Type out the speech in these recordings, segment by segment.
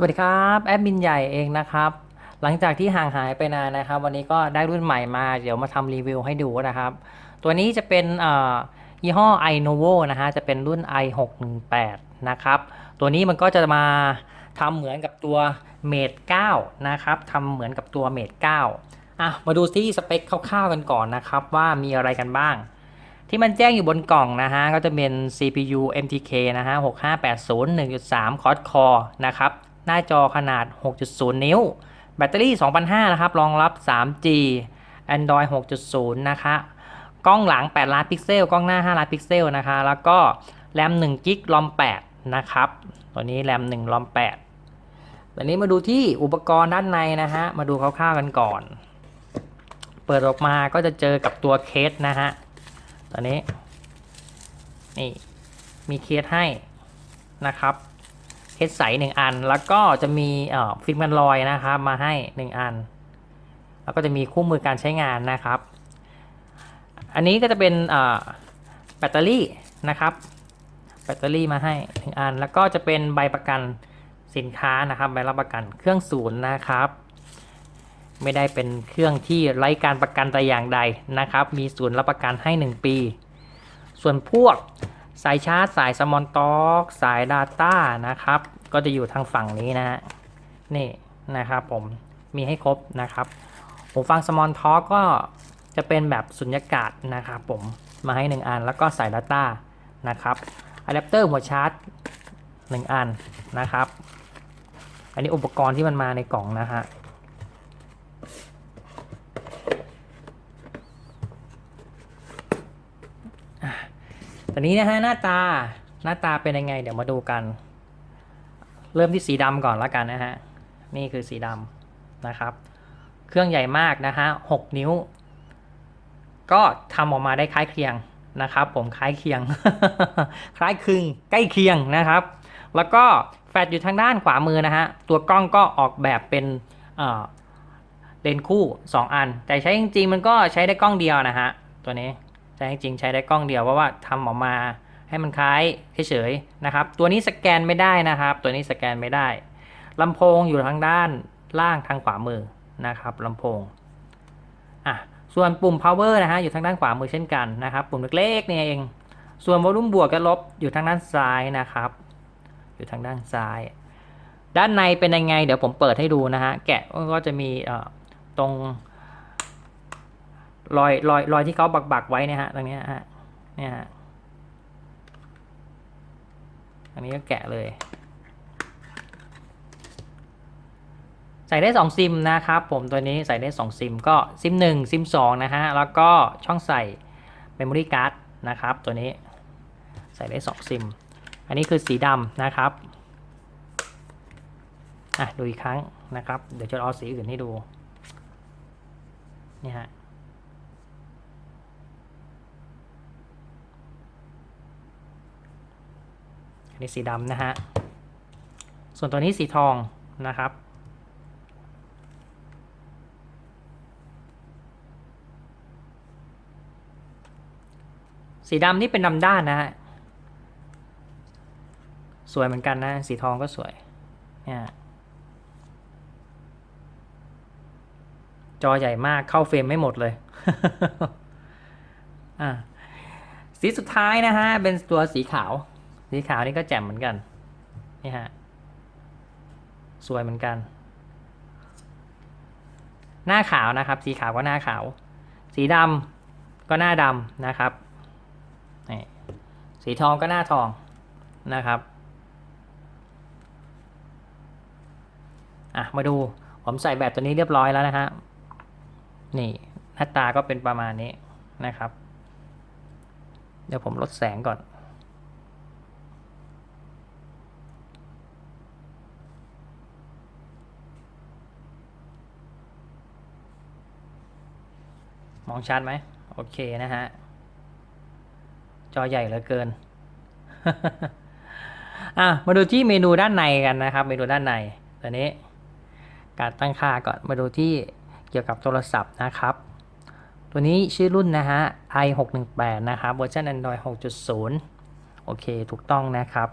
สวัสดีครับแอดมินใหญ่เองนะครับหลังจากที่ห่างหายไปนานนะครับ วันนี้ก็ได้รุ่นใหม่มา เดี๋ยวมาทำรีวิวให้ดูนะครับ ตัวนี้จะเป็นยี่ห้อ iNovo นะฮะจะเป็นรุ่น i618 นะครับตัวนี้มันก็จะมาทำเหมือนกับตัว Mate 9นะครับทำเหมือนกับตัว Mate 9อะมาดูที่สเปคคร่าวๆกันก่อนนะครับ ว่ามีอะไรกันบ้าง ที่มันแจ้งอยู่บนกล่องนะฮะก็จะเป็น CPU MTK นะฮะ6580 1.3 Quad Core นะครับ หน้าจอขนาด 6.0 นิ้ว แบตเตอรี่ 2,500 นะครับ รองรับ 3G Android 6.0 นะคะ กล้องหลัง 8 ล้านพิกเซล กล้องหน้า 5 ล้านพิกเซลนะคะ แล้วก็แรม1กิกลอม8นะครับ ตัวนี้แรม1ลอม8ตอนนี้มาดูที่อุปกรณ์ด้านในนะฮะ มาดูคร่าวๆกันก่อน เปิดออกมาก็จะเจอกับตัวเคสนะฮะตอนนี้ นี่ มีเคสให้นะครับ เคสใสหนึ่งอัน แล้วก็จะมีฟิล์มกันรอยนะครับมาให้หนึ่งอัน แล้วก็จะมีคู่มือการใช้งานนะครับ อันนี้ก็จะเป็นแบตเตอรี่นะครับ แบตเตอรี่มาให้หนึ่งอัน แล้วก็จะเป็นใบประกันสินค้านะครับใบรับประกันเครื่องศูนย์นะครับ ไม่ได้เป็นเครื่องที่ไร้การประกันแต่อย่างใดนะครับ มีศูนย์รับประกันให้ 1 ปี ส่วนพวก สายชาร์จสายสมอนต็อกสาย Data นะครับ ก็จะอยู่ทางฝั่งนี้นะฮะนี่นะครับผมมีให้ครบนะครับผมฟังสมอนท็อกก็จะเป็นแบบสุญญากาศนะครับผมมาให้ 1 อัน แล้วก็สาย Data นะครับอะแดปเตอร์หัวชาร์จ 1 อันนะครับ อันนี้อุปกรณ์ที่มันมาในกล่องนะฮะ ตอนนี้นะฮะหน้าตาหน้าตาเป็นยังไง เดี๋ยวมาดูกัน เริ่มที่สีดำก่อนละกันนะฮะ นี่คือสีดำนะครับ เครื่องใหญ่มากนะฮะ6นิ้ว ก็ทำออกมาได้คล้ายเคียงนะครับ ผมคล้ายเคียง คล้ายคลึงใกล้เคียงนะครับ แล้วก็แฟลชอยู่ทางด้านขวามือนะฮะ ตัวกล้องก็ออกแบบเป็นเลนส์คู่ 2 อัน แต่ใช้จริงๆมันก็ใช้ได้กล้องเดียวนะฮะ ตัวนี้ ใช้จริงใช้ได้กล้องเดียวเพราะว่าทำออกมาให้มันคล้ายเฉยๆนะครับ ตัวนี้สแกนไม่ได้นะครับ ตัวนี้สแกนไม่ได้ลำโพงอยู่ทางด้านล่างทางขวามือนะครับลำโพงอะส่วนปุ่ม power นะฮะอยู่ทางด้านขวามือเช่นกันนะครับ ปุ่มเล็กๆนี่เอง ส่วนวอลลุ่มบวกกับลบอยู่ทางด้านซ้ายนะครับ อยู่ทางด้านซ้าย ด้านในเป็นยังไง เดี๋ยวผมเปิดให้ดูนะฮะแกะก็จะมีเอ่อตรง รอยรอยรอยที่เขาบักบักไว้เนี่ยฮะตรงนี้ฮะเนี่ยฮะอันนี้ก็แกะเลย ใส่ได้ 2 ซิมนะครับผมตัวนี้ใส่ได้ 2 ซิมก็ซิม1ซิม2นะฮะแล้วก็ช่องใส่ Memory Card นะครับ ตัวนี้ใส่ได้ 2 ซิม อันนี้คือสีดำนะครับอะดูอีกครั้งนะครับ เดี๋ยวจะเอาสีอื่นให้ดูนี่ฮะ อันนี้สีดำนะฮะ ส่วนตัวนี้สีทองนะครับ สีดำนี่เป็นดำด้านนะฮะ สวยเหมือนกันนะ สีทองก็สวย เนี่ยจอใหญ่มากเข้าเฟรมไม่หมดเลย อะสีสุดท้ายนะฮะ เป็นตัวสีขาว สีขาวนี่ก็แจ่มเหมือนกัน นี่ฮะ สวยเหมือนกัน หน้าขาวนะครับ สีขาวก็หน้าขาว สีดำก็หน้าดำนะครับ สีทองก็หน้าทองนะครับอะมาดูผมใส่แบบตัวนี้เรียบร้อยแล้วนะฮะ นี่หน้าตาก็เป็นประมาณนี้นะครับ เดี๋ยวผมลดแสงก่อน มองชัดไหมโอเคนะฮะ จอใหญ่เหลือเกิน อะ มาดูที่เมนูด้านในกันนะครับ เมนูด้านในตอนนี้ การตั้งค่าก่อน มาดูที่เกี่ยวกับโทรศัพท์นะครับ ตัวนี้ชื่อรุ่นนะฮะ i618 นะครับเวอร์ชัน Android 6.0 โอเค ถูกต้องนะครับ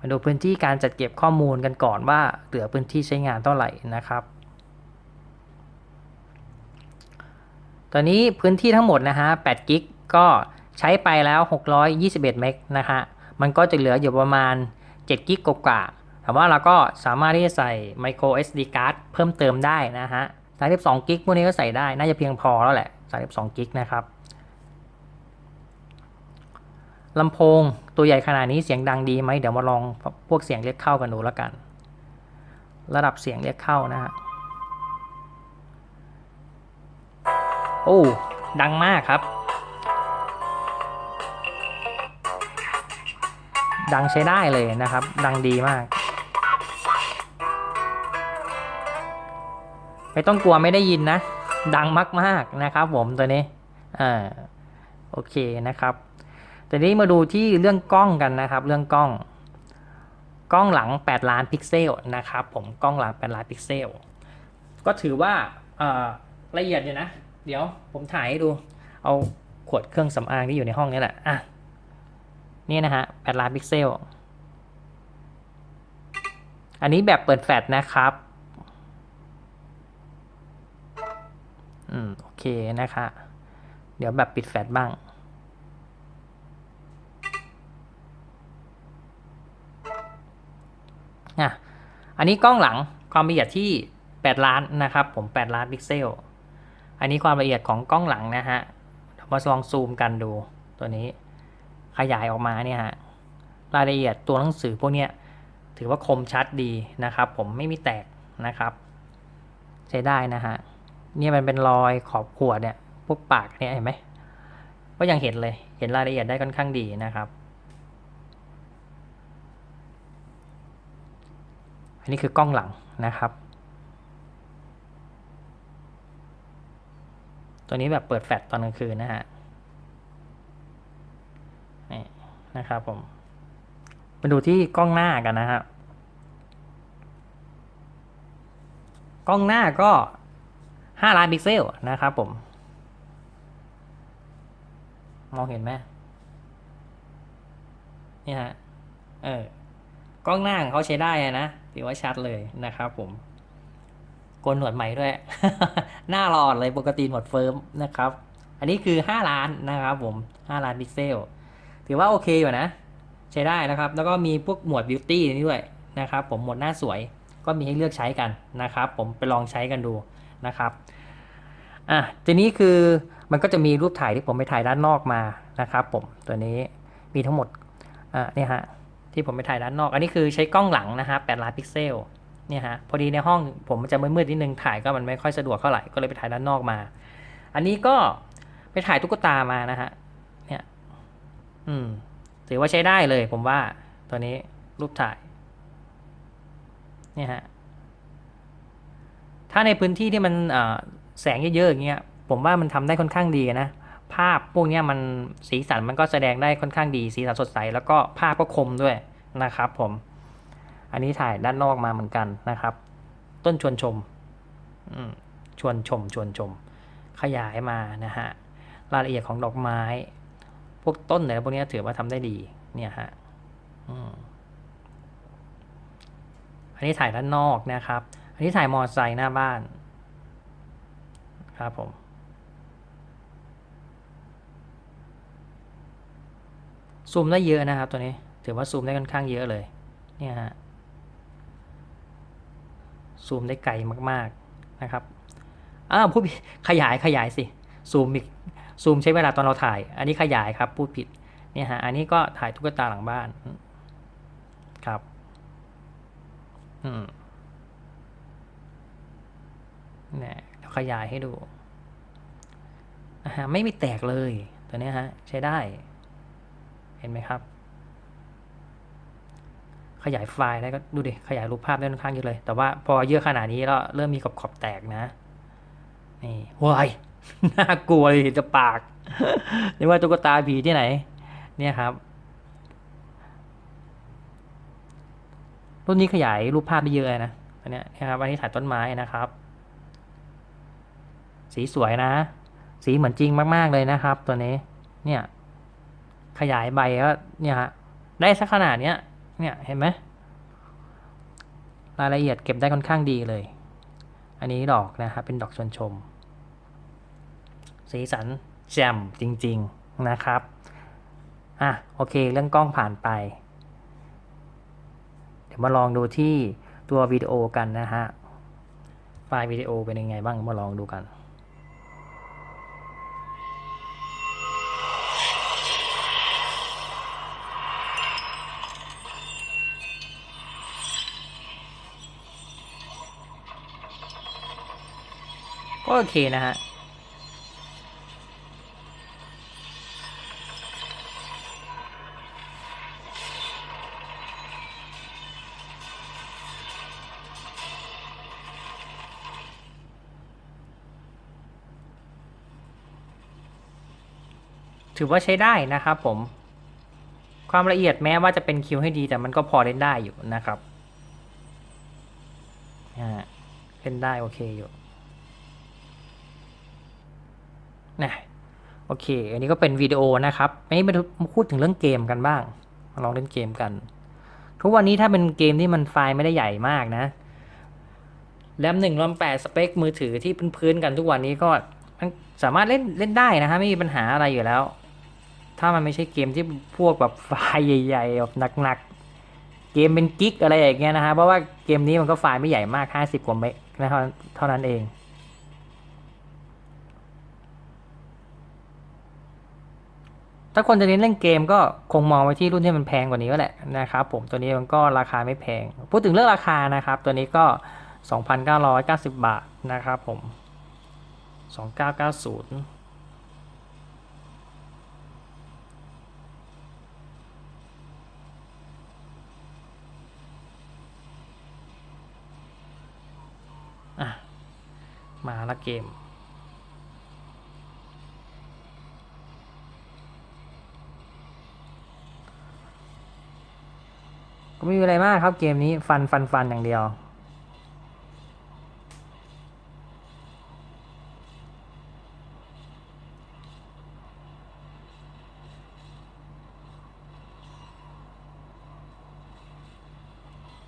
มามาดูพื้นที่การจัดเก็บข้อมูลกันก่อนว่าเหลือพื้นที่ใช้งานเท่าไหร่นะครับ ตอนนี้พื้นที่ทั้งหมดนะฮะ8กิกก็ใช้ไปแล้ว 621 เมกนะฮะ มันก็จะเหลืออยู่ประมาณ 7 กิกกว่าแต่ว่าเราก็สามารถที่จะใส่ micro SD card เพิ่มเติมได้นะฮะ 32 กิกพวกนี้ก็ใส่ได้ น่าจะเพียงพอแล้วแหละ 32 กิกนะครับ ลำโพงตัวใหญ่ขนาดนี้เสียงดังดีไหม เดี๋ยวมาลองพวกเสียงเรียกเข้ากันดูแล้วกัน ระดับเสียงเรียกเข้านะฮะ โอ้ดังมากครับ ดังใช้ได้เลยนะครับ ดังดีมาก ไม่ต้องกลัวไม่ได้ยินนะ ดังมากๆนะครับผมตัวนี้อ่าโอเคนะครับแต่นี้มาดูที่เรื่องกล้องกันนะครับ เรื่องกล้อง กล้องหลัง 8 ล้านพิกเซลนะครับ ผมกล้องหลัง 8 ล้านพิกเซล ก็ถือว่าละเอียดอยู่นะ เดี๋ยวผมถ่ายให้ดู เอาขวดเครื่องสำอางที่อยู่ในห้องนี่แหละ อะ นี่นะฮะ8ล้านพิกเซล อันนี้แบบเปิดแฟลชนะครับ อืม โอเคนะคะ เดี๋ยวแบบปิดแฟลชบ้างอะอันนี้กล้องหลังความละเอียดที่ 8 ล้านนะครับ ผม 8 ล้านพิกเซล อันนี้ความละเอียดของกล้องหลังนะฮะมาลองซูมกันดูตัวนี้ ขยายออกมาเนี่ยฮะรายละเอียดตัวหนังสือพวกเนี้ยถือว่าคมชัดดีนะครับ ผมไม่มีแตกนะครับ ใช้ได้นะฮะเนี่ยมันเป็นรอยขอบขวดเนี่ยพวกปากเนี่ยเห็นไหมก็ยังเห็นเลยเห็นรายละเอียดได้ค่อนข้างดีนะครับ อันนี้คือกล้องหลังนะครับ ตัวนี้แบบเปิดแฟลชตอนกลางคืนนะฮะนี่นะครับผม มาดูที่กล้องหน้ากันนะครับกล้องหน้าก็ 5 ล้านพิกเซลนะครับผม มองเห็นไหมนี่ฮะ เออกล้องหน้าของเขาใช้ได้นะถือว่าชัดเลยนะครับผม กนหนวดใหม่ด้วย หน้าหลอดเลยปกติหนวดเฟิร์มนะครับ อันนี้คือ 5 ล้านนะครับผม 5 ล้านพิกเซล ถือว่าโอเคอยู่นะ ใช้ได้นะครับ แล้วก็มีพวกหมวดบิวตี้นี่ด้วยนะครับ ผมหมวดหน้าสวยก็มีให้เลือกใช้กันนะครับ ผมไปลองใช้กันดูนะครับอะทีนี้คือมันก็จะมีรูปถ่ายที่ผมไปถ่ายด้านนอกมานะครับ ผมตัวนี้มีทั้งหมดอ่าเนี่ฮะที่ผมไปถ่ายด้านนอก อันนี้คือใช้กล้องหลังนะฮะ8ล้านพิกเซล เนี่ยฮะพอดีในห้องผมมันจะมืดๆนิดนึงถ่ายก็มันไม่ค่อยสะดวกเท่าไหร่ก็เลยไปถ่ายด้านนอกมา อันนี้ก็ไปถ่ายตุ๊กตามานะฮะเนี่ยอืมถือว่าใช้ได้เลยผมว่าตัวนี้รูปถ่าย เนี่ยฮะ ถ้าในพื้นที่ที่มันแสงเยอะๆอย่างเงี้ย ผมว่ามันทำได้ค่อนข้างดีนะ ภาพพวกเนี้ยมันสีสันมันก็แสดงได้ค่อนข้างดี สีสันสดใส แล้วก็ภาพก็คมด้วยนะครับผม อันนี้ถ่ายด้านนอกมาเหมือนกันนะครับ ต้นชวนชมชวนชมชวนชม ขยายมานะฮะรายละเอียดของดอกไม้ พวกต้นอะไรพวกนี้ถือว่าทำได้ดีเนี่ยฮะอันนี้ถ่ายด้านนอกนะครับ อันนี้ถ่ายมอเตอร์ไซค์หน้าบ้าน ครับผมซูมได้เยอะนะครับตัวนี้ ถือว่าซูมได้ค่อนข้างเยอะเลย เนี่ยฮะ ซูมได้ไกลมากๆนะครับอ้าวพูดผิขยายขยายสิซูมอีกซูมใช้เวลาตอนเราถ่าย อันนี้ขยายครับพูดผิดเนี่ยฮะอันนี้ก็ถ่ายตุ๊กตาหลังบ้านครับอืมเนี่ยเดี๋ยวขยายให้ดูอ่าฮะไม่มีแตกเลยตัวนี้ฮะใช้ได้ เห็นไหมครับ ขยายไฟล์แล้วก็ดูดิขยายรูปภาพได้ค่อนข้างเยอะเลย แต่ว่าพอเยอะขนาดนี้แล้วเริ่มมีขอบขอบแตกนะ นี่วายน่ากลัวเลยจะปากนึกว่าตุ๊กตาผีที่ไหน เนี่ยครับรุ่นนี้ขยายรูปภาพได้เยอะเลยนะอันเนี้ยนะครับอันนี้ถ่ายต้นไม้นะครับ สีสวยนะ สีเหมือนจริงมากๆเลยนะครับ ตัวนี้ เนี่ย ขยายใบก็เนี่ยฮะได้สักขนาดเนี้ย เนี่ยเห็นไหมรายละเอียดเก็บได้ค่อนข้างดีเลย อันนี้ดอกนะครับเป็นดอกชวนชม สีสันแจ่มจริง ๆนะครับ อะโอเคเรื่องกล้องผ่านไป เดี๋ยวมาลองดูที่ตัววิดีโอกันนะฮะ ไฟล์วิดีโอเป็นยังไงบ้างมาลองดูกัน ก็โอเคนะฮะถือว่าใช้ได้นะครับผม ความละเอียดแม้ว่าจะเป็นคิวให้ดีแต่มันก็พอเล่นได้อยู่นะครับเล่นได้โอเคอยู่ นะโอเค อันนี้ก็เป็นวิดีโอนะครับ ไม่มาพูดถึงเรื่องเกมกันบ้าง มาลองเล่นเกมกัน ทุกวันนี้ถ้าเป็นเกมที่มันไฟล์ไม่ได้ใหญ่มากนะ แรมหนึ่งรอมแปดสเปคมือถือที่พื้นๆกันทุกวันนี้ก็มันสามารถเล่นเล่นได้นะฮะไม่มีปัญหาอะไรอยู่แล้ว ถ้ามันไม่ใช่เกมที่พวกแบบไฟล์ใหญ่ๆแบบหนักๆ เกมเป็นกิกอะไรอย่างเงี้ยนะฮะเพราะว่าเกมนี้มันก็ไฟล์ไม่ใหญ่มาก 50กว่าเมกนะครับเท่านั้นเอง ถ้าคนจะเน้นเล่นเกมก็คงมองไปที่รุ่นที่มันแพงกว่านี้ก็แหละนะครับผมตัวนี้มันก็ราคาไม่แพง พูดถึงเรื่องราคานะครับ ตัวนี้ก็ 2,990 บาทนะครับผม 2990มาละเกม ไม่มีอะไรมากครับเกมนี้ฟันฟันฟันอย่างเดียว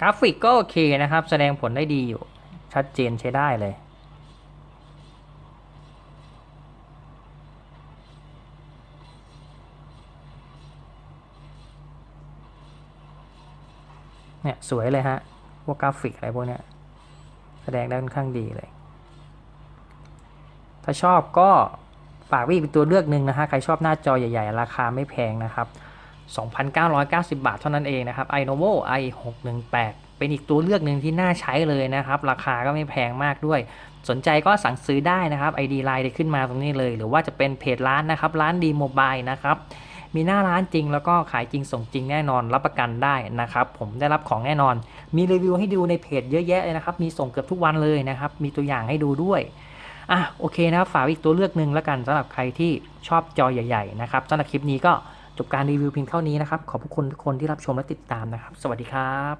กราฟิกก็โอเคนะครับ แสดงผลได้ดีอยู่ ชัดเจนใช้ได้เลย เนี่ยสวยเลยฮะ พวกกราฟิกอะไรพวกเนี้ยแสดงได้ค่อนข้างดีเลย ถ้าชอบก็ฝากไว้อีกเป็นตัวเลือกหนึ่งนะฮะ ใครชอบหน้าจอใหญ่ ๆ ราคาไม่แพงนะครับ 2,990 บาทเท่านั้นเองนะครับ iNovo i618 เป็นอีกตัวเลือกหนึ่งที่น่าใช้เลยนะครับ ราคาก็ไม่แพงมากด้วย สนใจก็สั่งซื้อได้นะครับ ID Line ได้ขึ้นมาตรงนี้เลย หรือว่าจะเป็นเพจร้านนะครับ ร้านดีโมบายนะครับ มีหน้าร้านจริง แล้วก็ขายจริงส่งจริงแน่นอนรับประกันได้นะครับ ผมได้รับของแน่นอน มีรีวิวให้ดูในเพจเยอะแยะเลยนะครับ มีส่งเกือบทุกวันเลยนะครับ มีตัวอย่างให้ดูด้วยอะโอเคนะครับฝากอีกตัวเลือกหนึ่งแล้วกันสำหรับใครที่ชอบจอใหญ่ ๆ นะครับสำหรับคลิปนี้ก็จบการรีวิวเพียงเท่านี้นะครับ ขอบคุณทุกคนที่รับชมและติดตามนะครับ สวัสดีครับ